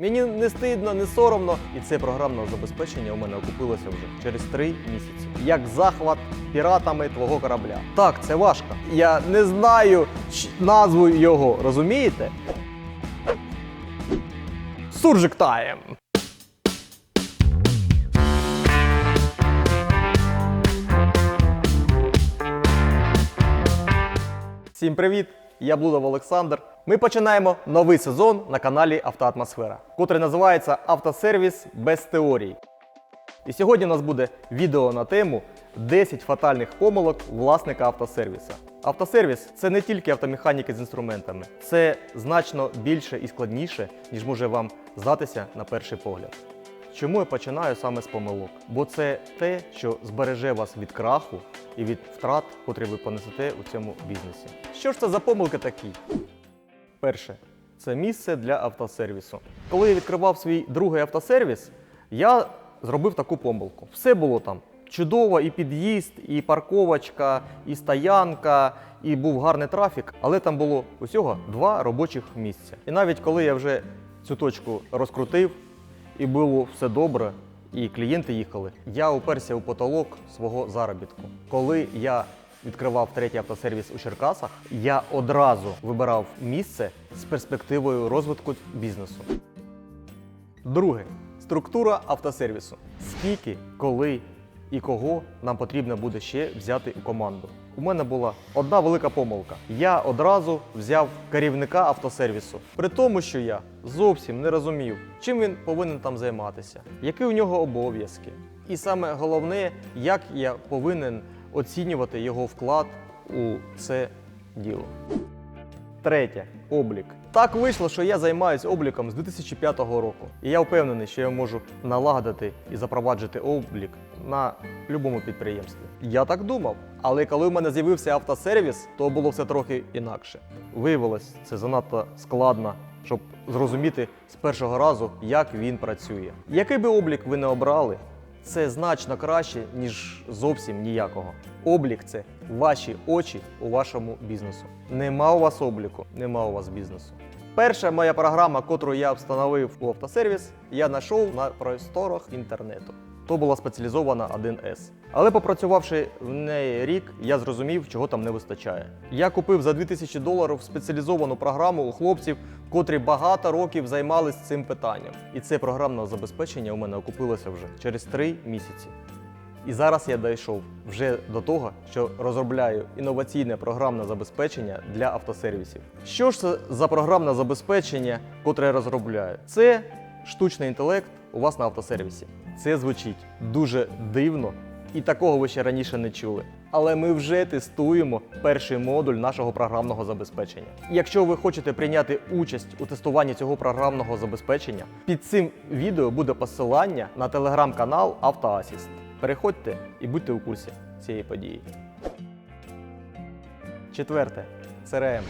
Мені не стидно, не соромно, і це програмне забезпечення у мене окупилося вже через три місяці. Як захват піратами твого корабля. Так, це важко. Я не знаю назву його, розумієте? Суржик Тайм. Всім привіт! Я Блудов Олександр. Ми починаємо новий сезон на каналі Автоатмосфера, котрий називається Автосервіс без теорій. І сьогодні у нас буде відео на тему 10 фатальних помилок власника автосервіса. Автосервіс це не тільки автомеханіки з інструментами, це значно більше і складніше, ніж може вам здатися на перший погляд. Чому я починаю саме з помилок? Бо це те, що збереже вас від краху і від втрат, котрі ви понесете у цьому бізнесі. Що ж це за помилки такі? Перше, це місце для автосервісу. Коли я відкривав свій другий автосервіс, я зробив таку помилку. Все було там чудово, і під'їзд, і парковочка, і стоянка, і був гарний трафік, але там було усього два робочих місця. І навіть коли я вже цю точку розкрутив, і було все добре, і клієнти їхали, я уперся у потолок свого заробітку. Коли я відкривав третій автосервіс у Черкасах, я одразу вибирав місце з перспективою розвитку бізнесу. Друге структура автосервісу. Скільки, коли і кого нам потрібно буде ще взяти у команду. У мене була одна велика помилка. Я одразу взяв керівника автосервісу, при тому, що я зовсім не розумів, чим він повинен там займатися, які у нього обов'язки. І саме головне, як я повинен оцінювати його вклад у це діло. Третє облік. Так вийшло, що я займаюся обліком з 2005 року. І я впевнений, що я можу налагодити і запроваджити облік на будь-якому підприємстві. Я так думав. Але коли в мене з'явився автосервіс, то було все трохи інакше. Виявилось, це занадто складно, щоб зрозуміти з першого разу, як він працює. Який би облік ви не обрали, це значно краще, ніж зовсім ніякого. Облік це ваші очі у вашому бізнесу. Нема у вас обліку, нема у вас бізнесу. Перша моя програма, котру я встановив у автосервіс, я знайшов на просторах інтернету. То була спеціалізована 1С. Але попрацювавши в неї рік, я зрозумів, чого там не вистачає. Я купив за 2000 доларів спеціалізовану програму у хлопців, котрі багато років займалися цим питанням. І це програмне забезпечення у мене окупилося вже через 3 місяці. І зараз я дійшов вже до того, що розробляю інноваційне програмне забезпечення для автосервісів. Що ж це за програмне забезпечення, котре я розробляю? Це штучний інтелект у вас на автосервісі. Це звучить дуже дивно, і такого ви ще раніше не чули. Але ми вже тестуємо перший модуль нашого програмного забезпечення. Якщо ви хочете прийняти участь у тестуванні цього програмного забезпечення, під цим відео буде посилання на телеграм-канал Автоасіст. Переходьте і будьте у курсі цієї події. Четверте CRM.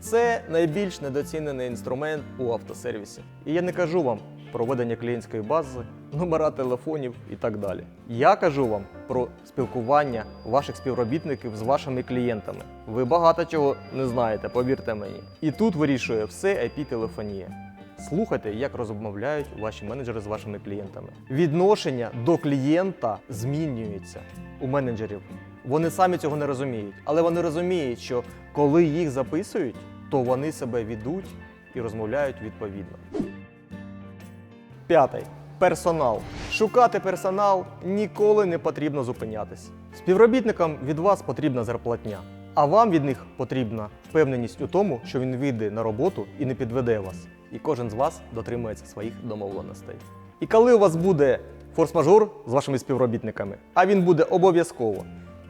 Це найбільш недоцінений інструмент у автосервісі. І я не кажу вам про ведення клієнтської бази, номера телефонів і так далі. Я кажу вам про спілкування ваших співробітників з вашими клієнтами. Ви багато чого не знаєте, повірте мені. І тут вирішує все IP-телефонія. Слухайте, як розмовляють ваші менеджери з вашими клієнтами. Відношення до клієнта змінюється у менеджерів. Вони самі цього не розуміють, але вони розуміють, що коли їх записують, то вони себе ведуть і розмовляють відповідно. П'ятий. Персонал. Шукати персонал ніколи не потрібно зупинятись. Співробітникам від вас потрібна зарплатня, а вам від них потрібна впевненість у тому, що він вийде на роботу і не підведе вас. І кожен з вас дотримується своїх домовленостей. І коли у вас буде форс-мажор з вашими співробітниками, а він буде обов'язково,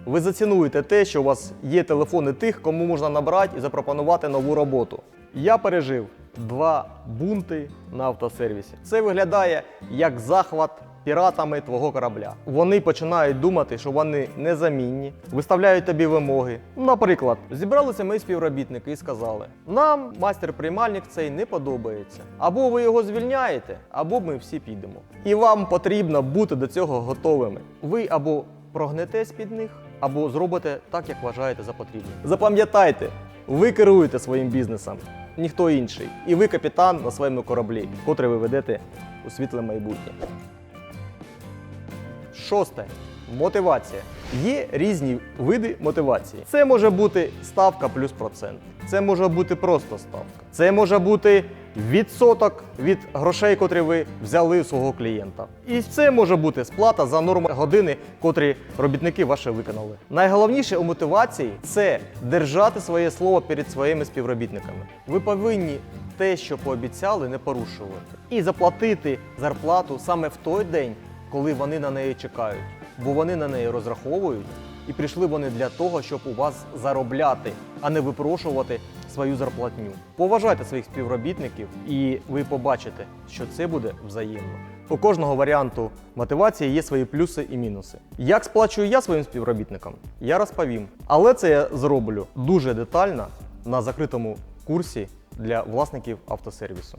ви зацінуєте те, що у вас є телефони тих, кому можна набрати і запропонувати нову роботу. Я пережив два бунти на автосервісі. Це виглядає як захват піратами твого корабля. Вони починають думати, що вони незамінні, виставляють тобі вимоги. Наприклад, зібралися мої співробітники і сказали: нам майстер-приймальник цей не подобається. Або ви його звільняєте, або ми всі підемо. І вам потрібно бути до цього готовими. Ви або прогнетесь під них, або зробите так, як вважаєте за потрібне. Запам'ятайте, ви керуєте своїм бізнесом. Ніхто інший. І ви капітан на своєму кораблі, котрий ви ведете у світле майбутнє. Шосте. Мотивація. Є різні види мотивації. Це може бути ставка плюс процент. Це може бути просто ставка. Це може бути відсоток від грошей, котрі ви взяли у свого клієнта. І це може бути сплата за норми години, котрі робітники ваші виконали. Найголовніше у мотивації це держати своє слово перед своїми співробітниками. Ви повинні те, що пообіцяли, не порушувати. І заплатити зарплату саме в той день, коли вони на неї чекають, бо вони на неї розраховують, і прийшли вони для того, щоб у вас заробляти, а не випрошувати свою зарплатню. Поважайте своїх співробітників, і ви побачите, що це буде взаємно. У кожного варіанту мотивації є свої плюси і мінуси. Як сплачую я своїм співробітникам, я розповім. Але це я зроблю дуже детально на закритому курсі для власників автосервісу.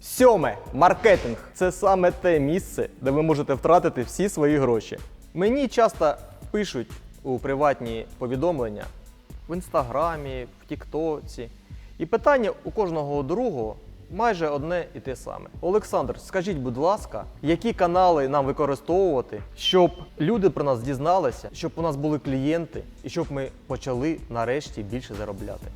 Сьоме маркетинг це саме те місце, де ви можете втратити всі свої гроші. Мені часто пишуть у приватні повідомлення в інстаграмі, в Тіктоці. І питання у кожного другого майже одне і те саме. Олександр, скажіть, будь ласка, які канали нам використовувати, щоб люди про нас дізналися, щоб у нас були клієнти і щоб ми почали нарешті більше заробляти.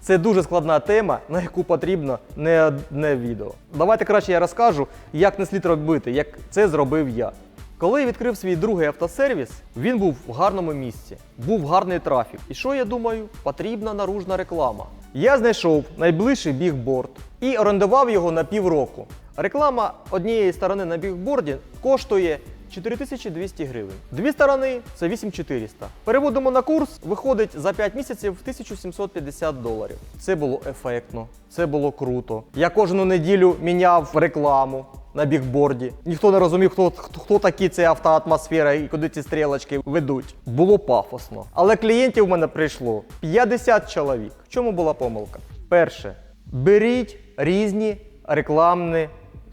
Це дуже складна тема, на яку потрібно не одне відео. Давайте краще я розкажу, як не слід робити, як це зробив я. Коли я відкрив свій другий автосервіс, він був в гарному місці, був гарний трафік. І що я думаю? Потрібна наружна реклама. Я знайшов найближчий бігборд і орендував його на півроку. Реклама однієї сторони на бігборді коштує 4200 гривень. Дві сторони це 8400. Переводимо на курс, виходить за 5 місяців 1750 доларів. Це було ефектно, це було круто. Я кожну неділю міняв рекламу на бігборді. Ніхто не розумів, хто, хто, такі це автоатмосфера і куди ці стрілочки ведуть. Було пафосно. Але клієнтів в мене прийшло 50 чоловік. В чому була помилка? Перше, беріть різні рекламні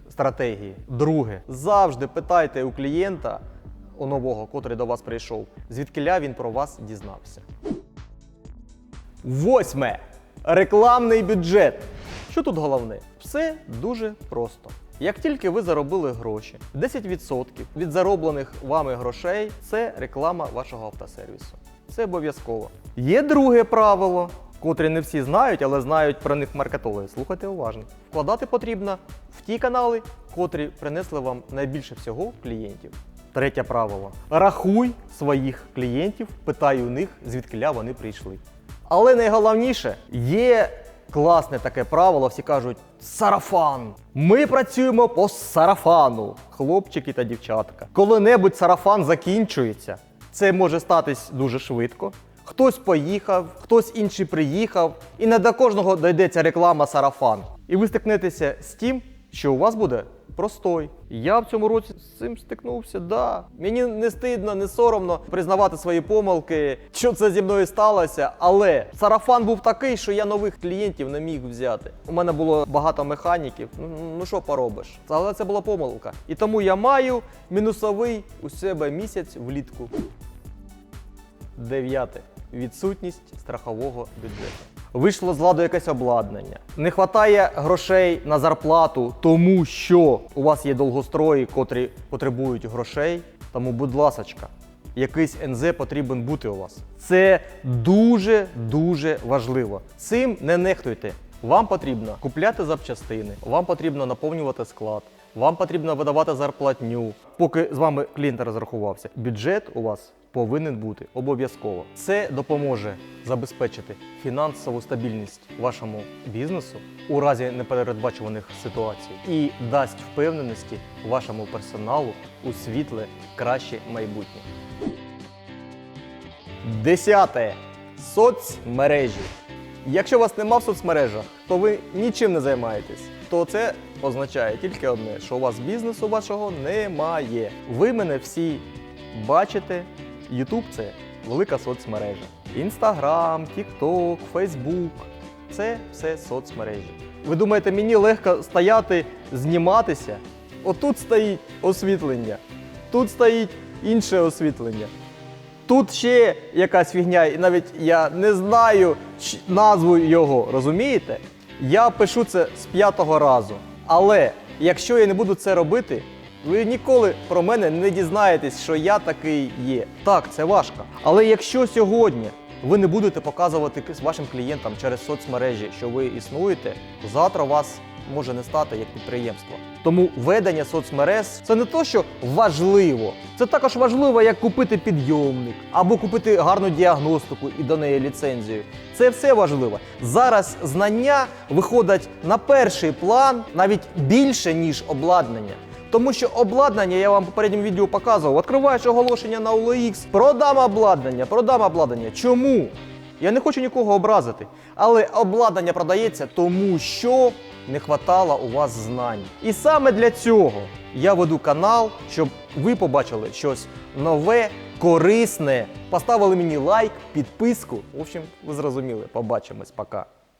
стратегії. Друге, завжди питайте у клієнта, у нового, котрий до вас прийшов, звідкиля він про вас дізнався. Восьме. Рекламний бюджет. Що тут головне? Все дуже просто. Як тільки ви заробили гроші, 10% від зароблених вами грошей це реклама вашого автосервісу. Це обов'язково. Є друге правило, котре не всі знають, але знають про них маркетологи. Слухайте уважно. Вкладати потрібно в ті канали, котрі принесли вам найбільше всього клієнтів. Третє правило: рахуй своїх клієнтів, питай у них, звідкиля вони прийшли. Але найголовніше є класне таке правило, всі кажуть сарафан. Ми працюємо по сарафану, хлопчики та дівчатка. Коли-небудь сарафан закінчується, це може статись дуже швидко. Хтось поїхав, хтось інший приїхав, і не до кожного дойдеться реклама сарафан. І ви стикнетеся з тим, що у вас буде простой. Я в цьому році з цим стикнувся, да. Мені не стидно, не соромно признавати свої помилки, що це зі мною сталося. Але сарафан був такий, що я нових клієнтів не міг взяти. У мене було багато механіків. Ну, Ну що поробиш? Але це була помилка. І тому я маю мінусовий у себе місяць влітку. Дев'яте. Відсутність страхового бюджету. Вийшло з ладу якесь обладнання. Не вистачає грошей на зарплату, тому що у вас є довгострої, котрі потребують грошей. Тому, будь ласочка, якийсь НЗ потрібен бути у вас. Це дуже дуже важливо. Цим не нехтуйте. Вам потрібно купляти запчастини, вам потрібно наповнювати склад, вам потрібно видавати зарплатню, поки з вами клієнт розрахувався. Бюджет у вас повинен бути обов'язково. Це допоможе забезпечити фінансову стабільність вашому бізнесу у разі непередбачуваних ситуацій і дасть впевненості вашому персоналу у світле краще майбутнє. Десяте. Соцмережі. Якщо вас нема в соцмережах, то ви нічим не займаєтесь. То це означає тільки одне, що у вас бізнесу вашого немає. Ви мене всі бачите. Ютуб це велика соцмережа. Інстаграм, Тікток, Фейсбук це все соцмережі. Ви думаєте, мені легко стояти, зніматися? Отут стоїть освітлення, тут стоїть інше освітлення. Тут ще якась фігня, і навіть я не знаю назву його, розумієте? Я пишу це з п'ятого разу. Але якщо я не буду це робити, ви ніколи про мене не дізнаєтесь, що я такий є. Так, це важко. Але якщо сьогодні ви не будете показувати вашим клієнтам через соцмережі, що ви існуєте, завтра вас може не стати як підприємство. Тому ведення соцмереж це не то, що важливо, це також важливо, як купити підйомник або купити гарну діагностику і до неї ліцензію. Це все важливо. Зараз знання виходять на перший план навіть більше ніж обладнання. Тому що обладнання, я вам в попередньому відео показував, відкриваєш оголошення на OLX, продам обладнання, продам обладнання. Чому? Я не хочу нікого образити, але обладнання продається тому, що не хватало у вас знань. І саме для цього я веду канал, щоб ви побачили щось нове, корисне. Поставили мені лайк, підписку. В общем, ви зрозуміли. Побачимось, пока.